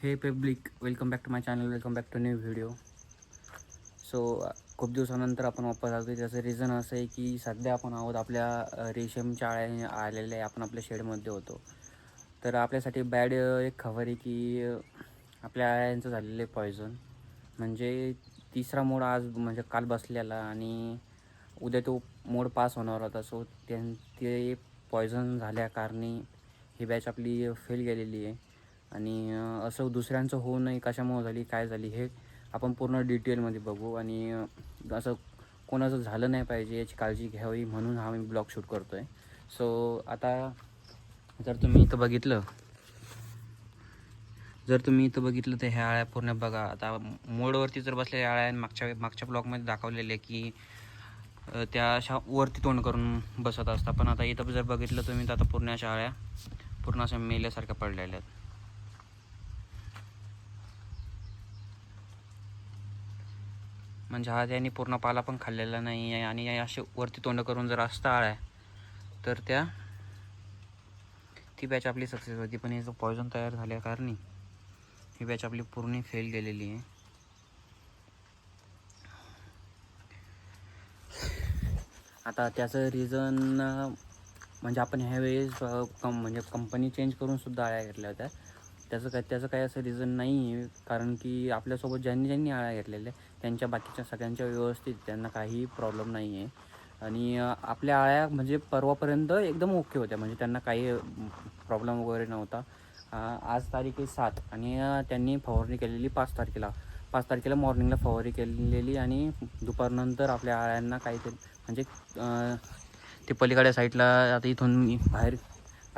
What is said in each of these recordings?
हे public welcome back to my channel welcome back to new video so खूप दिवसानंतर आपण वापस आलो त्याचं रिझन असं आहे की सध्या आपण आहोत आपल्या अ, चाळ्याने आलेले आहे आपण आपल्या शेडमध्ये होतो. तर आपल्यासाठी बॅड एक खबर आहे की आपल्या आळ्यांचं झालेलं आहे पॉयझन म्हणजे तिसरा मोड आज म्हणजे काल बसलेला आणि उद्या तो मोड पास होणार होता. सो त्यां ते पॉयझन झाल्याकारणी ही बॅच आपली फेल गेलेली आहे. आणि असं दुसऱ्यांचं होऊ नये कशामुळे झाली काय झाली हे आपण पूर्ण डिटेलमध्ये बघू. आणि असं कोणाचं झालं नाही पाहिजे याची काळजी घ्यावी म्हणून हा मी ब्लॉग शूट करतो आहे सो आता जर तुम्ही इथं बघितलं जर तुम्ही इथं बघितलं तर ह्या आळ्या पूर्ण बघा. आता मोडवरती जर बसलेल्या आळ्या आणि मागच्या मागच्या ब्लॉगमध्ये दाखवलेले की त्या अशा वरती तोंड करून बसत असतात. पण आता इथं जर बघितलं तुम्ही तर आता पूर्ण अशा आळ्या पूर्ण अशा मेल्यासारख्या पडलेल्या आहेत. म्हणजे हा त्यांनी पूर्ण पाला पण खाल्लेला नाही आहे आणि या असे वरती तोंड करून जर असता आळ्या तर त्या ती बॅच आपली सक्सेस होती. पण याचं पॉयझन तयार झाल्या कारणी ही बॅच आपली पूर्ण फेल गेलेली आहे. आता त्याचं रिझन म्हणजे आपण ह्यावेळेस कम म्हणजे कंपनी चेंज करून सुद्धा आळ्या घेतल्या होत्या. त्याचं काय त्याचं काही असं रिझन नाही आहे कारण की आपल्यासोबत ज्यांनी ज्यांनी आळ्या घेतलेल्या त्यांच्या बाकीच्या सगळ्यांच्या व्यवस्थित त्यांना काही प्रॉब्लेम नाही आहे आणि आपल्या आळ्या म्हणजे परवापर्यंत एकदम ओके होत्या. म्हणजे त्यांना काही प्रॉब्लेम वगैरे नव्हता. आज तारीख आहे सात आणि त्यांनी फवारणी केलेली पाच तारखेला. पाच तारखेला मॉर्निंगला फवारणी केलेली आणि दुपारनंतर आपल्या आळ्यांना काहीतरी म्हणजे ते पलीकडच्या साईडला आता इथून मी बाहेर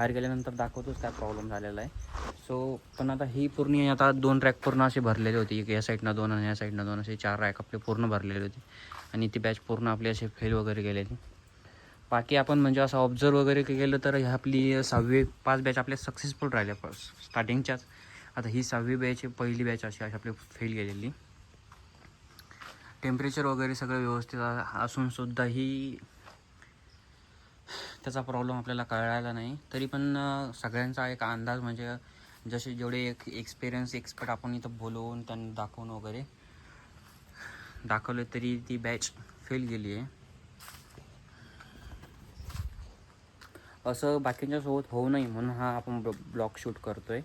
बाहेर गेल्यानंतर दाखवतोच काय प्रॉब्लेम झालेला आहे. सो पण आता ही पूर्ण आता दोन रॅक पूर्ण असे भरलेले होते. एक या साईडनं दोन आणि या साईडनं दोन असे चार रॅक आपले पूर्ण भरलेले होते. आणि ती बॅच पूर्ण आपली असे फेल वगैरे गेलेली बाकी आपण म्हणजे असं ऑब्झर्व वगैरे केलं तर ह्या आपली सहावी पाच बॅच आपल्या सक्सेसफुल राहिल्या स्टार्टिंगच्याच आता ही सहावी बॅच पहिली बॅच अशी अशी आपली फेल गेलेली टेम्परेचर वगैरे सगळं व्यवस्थित असूनसुद्धा ही त्याचा प्रॉब्लेम आपल्याला कळायला नाही. तरी पण सगळ्यांचा एक अंदाज म्हणजे जसे जेवढे एक एक्सपिरियन्स एक्सपर्ट आपण इथं बोलवून त्यांना दाखवून वगैरे दाखवले तरी ती बॅच फेल गेली आहे असं बाकींच्यासोबत होऊ नये म्हणून हा आपण ब्लॉग शूट करतो आहे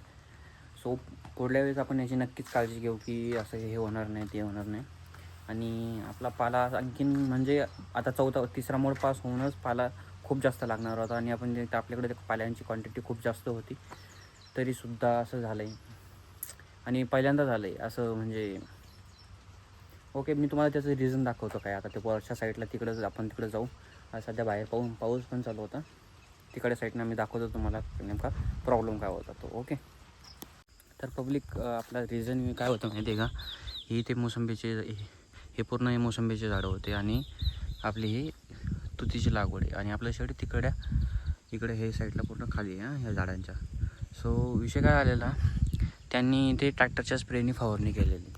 सो पुढल्या वेळेस आपण याची नक्कीच काळजी घेऊ की असं हे होणार नाही ते होणार नाही. आणि आपला पाला आणखीन म्हणजे आता चौथा तिसरा मोड पास होऊनच पाला खूप जास्त लागणार होता आणि आपण जे आपल्याकडे ते पाल्यांची क्वांटिटी खूप जास्त होती तरीसुद्धा असं झालं आहे आणि पहिल्यांदा झालं आहे असं म्हणजे ओके मी तुम्हाला त्याचं रिझन दाखवतो काय. आता ते वरच्या साईडला तिकडं आपण तिकडं जाऊ. सध्या बाहेर पाहून पाऊस पण चालू होता. तिकडे साईडनं मी दाखवतो तुम्हाला नेमका प्रॉब्लेम काय होता तो ओके तर पब्लिक आपला रिझन काय होतं माहिती आहे का? ही ते मोसंबीचे हे- हे पूर्ण हे मोसंबीचे झाडं होते आणि आपली ही तुतीची लागवड आहे. आणि आपल्या शेवटी तिकड्या इकडे हे साईडला पूर्ण खाली आहे ह्या झाडांच्या. सो विषय काय आलेला? त्यांनी ते ट्रॅक्टरच्या स्प्रेनी फवारणी केलेली.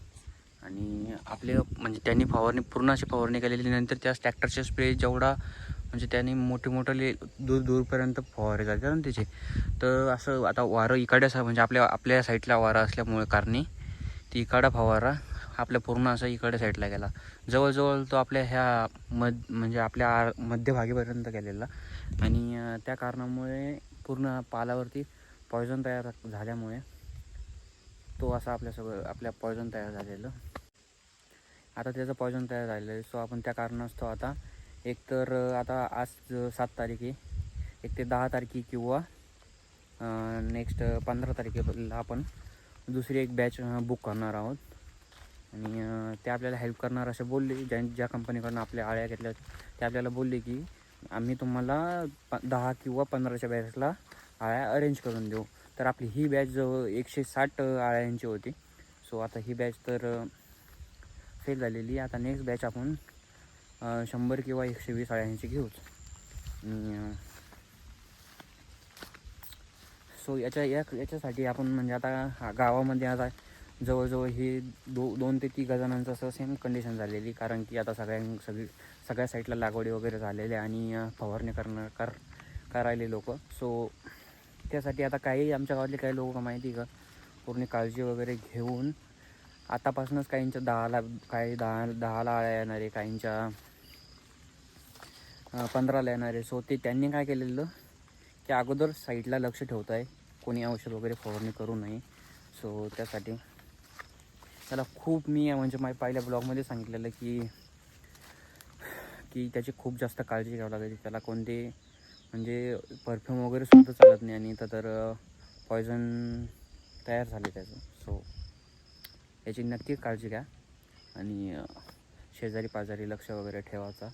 आणि आपले म्हणजे त्यांनी फवारणी पूर्ण अशी फवारणी केलेली. नंतर त्या ट्रॅक्टरचे स्प्रे जेवढा म्हणजे त्यांनी मोठे मोठे दूर दूरपर्यंत फवारे जातात ना त्याचे तर असं आता वारं इकडे म्हणजे आपल्या आपल्या साईडला वारा असल्यामुळे कारणी ती इकडा फवारा आपल्या पूर्ण असं इकडे साईडला गेला. जवळजवळ तो आपल्या ह्या मध म्हणजे आपल्या आर मध्यभागीपर्यंत गेलेला. आणि त्या कारणामुळे पूर्ण पालावरती पॉयझन तयार झाल्यामुळे तो असा आपल्या सगळं आपल्या पॉयझन तयार झालेलं. आता त्याचं पॉयझन तयार झालेलं आहे. सो आपण त्या कारणास्तव आता एक तर आता आज सात तारीख आहे एक ते दहा तारखे किंवा नेक्स्ट पंधरा तारखेला आपण दुसरी एक बॅच बुक करणार आहोत. आणि ते आपल्याला हेल्प करणार असे बोलले ज्या ज्या कंपनीकडून आपल्या आळ्या घेतल्या ते आपल्याला बोलले की आम्ही तुम्हाला प दहा किंवा पंधराच्या बॅचला आळ्या अरेंज करून देऊ. तर आपली ही बॅच जवळ एकशे साठ आळ्यांची होती. सो आता ही बॅच तर फेल झालेली आता नेक्स्ट बॅच आपण शंभर किंवा एकशे वीस आळ्यांची घेऊच आणि सो याच्या या याच्यासाठी आपण म्हणजे आता हा गावामध्ये आता जवळजवळ हे दो दोन ते तीन गजानांचं असं सेम कंडिशन झालेली. कारण की आता सगळ्यां सगळी सगळ्या साईडला लागवडी वगैरे झालेल्या आणि फवारणी करणं कर करायले लोक. सो त्यासाठी आता काही आमच्या गावातले काही लोक माहिती का? पूर्ण काळजी वगैरे घेऊन आतापासूनच काहींच्या दहाला काही दहा दहाला आळ्या येणार आहे काहींच्या पंधराला येणार आहे. सो ते त्यांनी काय केलेलं? की अगोदर साईडला लक्ष ठेवत आहे कोणी औषध वगैरे फवारणी करू नये. सो त्यासाठी त्याला खूप मी म्हणजे माझ्या पहिल्या ब्लॉगमध्ये सांगितलेलं की की त्याची खूप जास्त काळजी घ्यावी लागायची. त्याला कोणते म्हणजे परफ्यूम वगैरे सुद्धा चालत नाही आणि इथं तर पॉयझन तयार झाले त्याचं. सो याची नक्की काळजी घ्या. आणि शेजारी पाजारी लक्ष वगैरे ठेवायचा.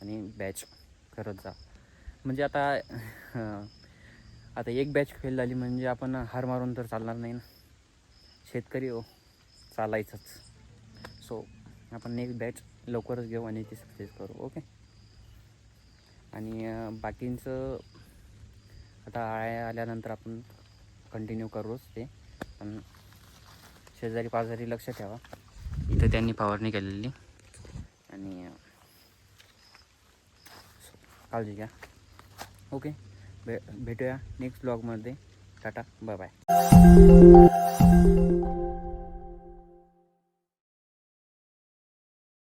आणि बॅच करत जा. म्हणजे आता आता एक बॅच फेल झाली म्हणजे आपण हार मारून तर चालणार नाही ना. शेतकरी हो. चालायचंच. सो आपण नेक्स्ट बॅच लवकरच घेऊ आणि ती सक्सेस करू ओके आणि बाकींचं आता आळ्या आल्यानंतर आपण कंटिन्यू करूच ते. पण शेजारी पाजारी लक्ष ठेवा. इथं त्यांनी फवारणी केलेली. आणि काळजी घ्या. ओके भे भेटूया नेक्स्ट ब्लॉगमध्ये टाटा बाय बाय